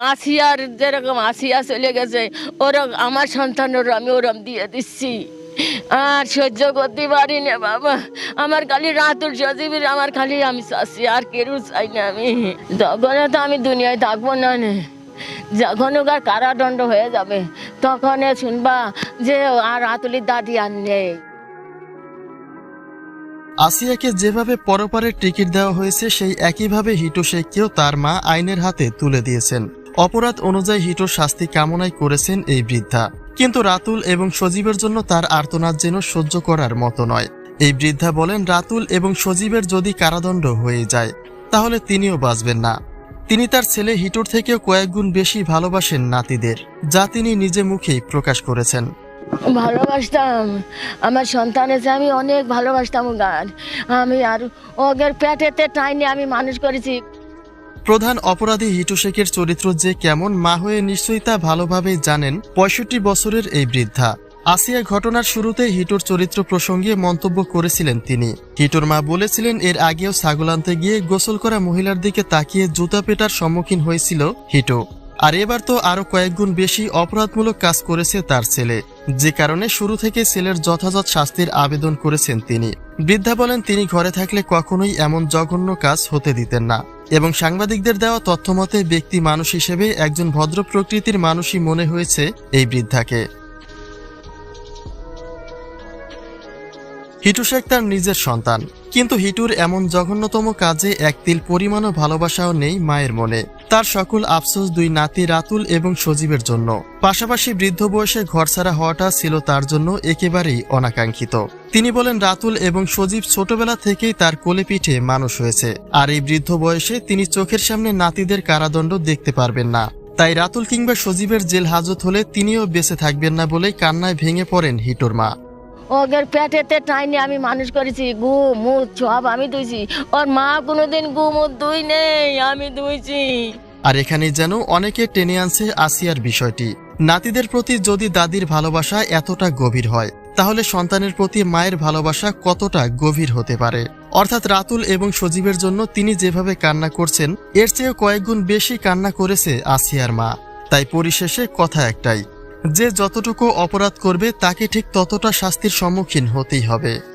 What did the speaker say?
আসিয়ার যেরকম আসিয়া চলে গেছে ওরকম আমার সন্তানের আমি ওরম দিয়ে দিচ্ছি। আর সহ্য করতে পারি না, বাবা। আমার খালি রাতুর সজীবের, আমার খালি আমি চাচ্ছি আর কেউ চাই না আমি। তখন তো আমি দুনিয়ায় থাকব না। যখন ওগার কারাদণ্ড হয়ে যাবে তখন শুনবা যে আর রাতুলির দাদি আর নেই। আসিয়াকে যেভাবে পরপারের টিকিট দেওয়া হয়েছে, সেই একইভাবে হিটু শেখকেও তার মা আইনের হাতে তুলে দিয়েছেন। অপরাধ অনুযায়ী হিটোর শাস্তি কামনাই করেছেন এই বৃদ্ধা। কিন্তু রাতুল এবং সজীবের জন্য তার আর্তনাদ যেন সহ্য করার মতো নয়। এই বৃদ্ধা বলেন, রাতুল এবং সজীবের যদি কারাদণ্ড হয়ে যায়, তাহলে তিনিও বাঁচবেন না। তিনি তার ছেলে হিটোর থেকেও কয়েক গুণ বেশি ভালোবাসেন নাতিদের, যা তিনি নিজে মুখেই প্রকাশ করেছেন। ভালোবাসতাম। আমার সন্তানের যে আমি অনেক ভালোবাসতাম গান আমি আর ওগের পেটেতে টাইনে আমি মানুষ করেছি। প্রধান অপরাধী হিটু শেখের চরিত্র যে কেমন, মা হয়ে নিশ্চয়ই তা ভালোভাবেই জানেন পঁয়ষট্টি বছরের এই বৃদ্ধা। আসিয়া ঘটনার শুরুতে হিটুর চরিত্র প্রসঙ্গে মন্তব্য করেছিলেন তিনি। হিটুর মা বলেছিলেন, এর আগেও ছাগল আনতে গিয়ে গোসল করা মহিলার দিকে তাকিয়ে জুতা পেটার সম্মুখীন হয়েছিল হিটু। আর এবার তো আরও কয়েকগুণ বেশি অপরাধমূলক কাজ করেছে তার ছেলে। যে কারণে শুরু থেকে ছেলের যথাযথ শাস্তির আবেদন করেছেন তিনি। বৃদ্ধা বলেন, তিনি ঘরে থাকলে কখনোই এমন জঘন্য কাজ হতে দিতেন না এবং সাংবাদিকদের দেওয়া তথ্যমতে ব্যক্তি মানুষ হিসেবে একজন ভদ্র প্রকৃতির মানুষই মনে হয়েছে এই বৃদ্ধাকে। হিটু শেখ তার নিজের সন্তান। কিন্তু হিটুর এমন জঘন্যতম কাজে এক তিল পরিমাণও ভালোবাসাও নেই মায়ের মনে। তার সকল আফসোস দুই নাতি রাতুল এবং সজীবের জন্য। পাশাপাশি বৃদ্ধ বয়সে ঘরছাড়া হওয়াটা ছিল তার জন্য একেবারেই অনাকাঙ্ক্ষিত। তিনি বলেন, রাতুল এবং সজীব ছোটবেলা থেকেই তার কোলে পিঠে মানুষ হয়েছে। আর এই বৃদ্ধ বয়সে তিনি চোখের সামনে নাতিদের কারাদণ্ড দেখতে পারবেন না। তাই রাতুল কিংবা সজীবের জেল হাজত হলে তিনিও বেঁচে থাকবেন না বলেই কান্নায় ভেঙে পড়েন হিটুর মা। ওগের পেটেতে টাইনে আমি মানুষ করেছি, গু, মুখ, সব আমি দুইছি ওর মা কোনোদিন গু, মুখ দুই নেই, আমি দুইছি আর এখানে যেন অনেকে টেনে আনছে আসিয়ার বিষয়টি। নাতিদের প্রতি যদি দাদির ভালোবাসা এতটা গভীর হয়, তাহলে সন্তানের প্রতি মায়ের ভালোবাসা কতটা গভীর হতে পারে? অর্থাৎ রাতুল এবং সজীবের জন্য তিনি যেভাবে কান্না করছেন, এর চেয়েও কয়েকগুণ বেশি কান্না করেছে আসিয়ার মা। তাই পরিশেষে কথা একটাই যে যতটুকু অপরাধ করবে তাকে ঠিক ততটা শাস্তির সম্মুখীন হতেই হবে।